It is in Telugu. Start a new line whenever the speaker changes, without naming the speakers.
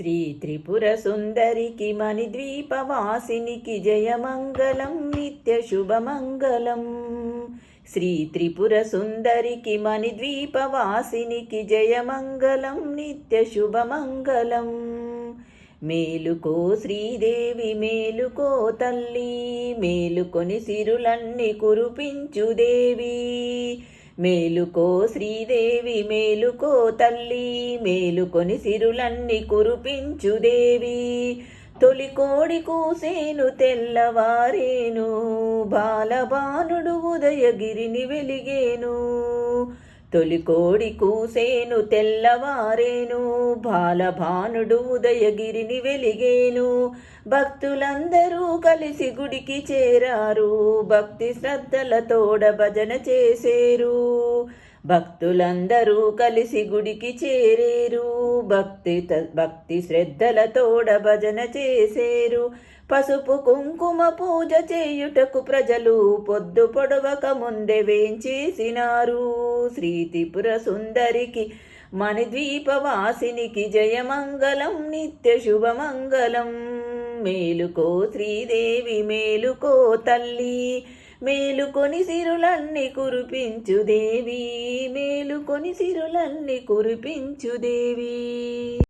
శ్రీ త్రిపుర సుందరికి మణిద్వీపవాసినికి జయమంగళం నిత్య శుభమంగళం. శ్రీ త్రిపుర సుందరికి మణిద్వీపవాసినికి జయమంగళం నిత్య శుభమంగళం. మేలుకో శ్రీదేవి మేలుకో తల్లి మేలుకొని సిరులన్నీ కురిపించు దేవి. మేలుకో శ్రీదేవి మేలుకో తల్లి మేలుకొని సిరులన్నీ కురిపించు దేవి. తొలి కోడి కూసేను తెల్లవారేను బాలబానుడు ఉదయగిరిని వెలిగేను. తొలికోడి కూసేను తెల్లవారేను బాలభానుడు ఉదయగిరిని వెలిగేను. భక్తులందరూ కలిసి గుడికి చేరారు భక్తి శ్రద్ధలతోడ భజన చేసేరు. భక్తులందరూ కలిసి గుడికి చేరేరు. భక్తి భక్తి శ్రద్ధలతోడ భజన చేసేరు. పసుపు కుంకుమ పూజ చేయుటకు ప్రజలు పొద్దు పొడవక ముందే వేంచేసినారు. శ్రీ త్రిపుర సుందరికి మణిద్వీపవాసినికి జయమంగళం నిత్య శుభమంగళం. మేలుకో శ్రీదేవి మేలుకో తల్లి. మేలుకొని సిరులన్నీ కురిపించు దేవి. మేలుకొని సిరులన్నీ కురిపించు దేవి.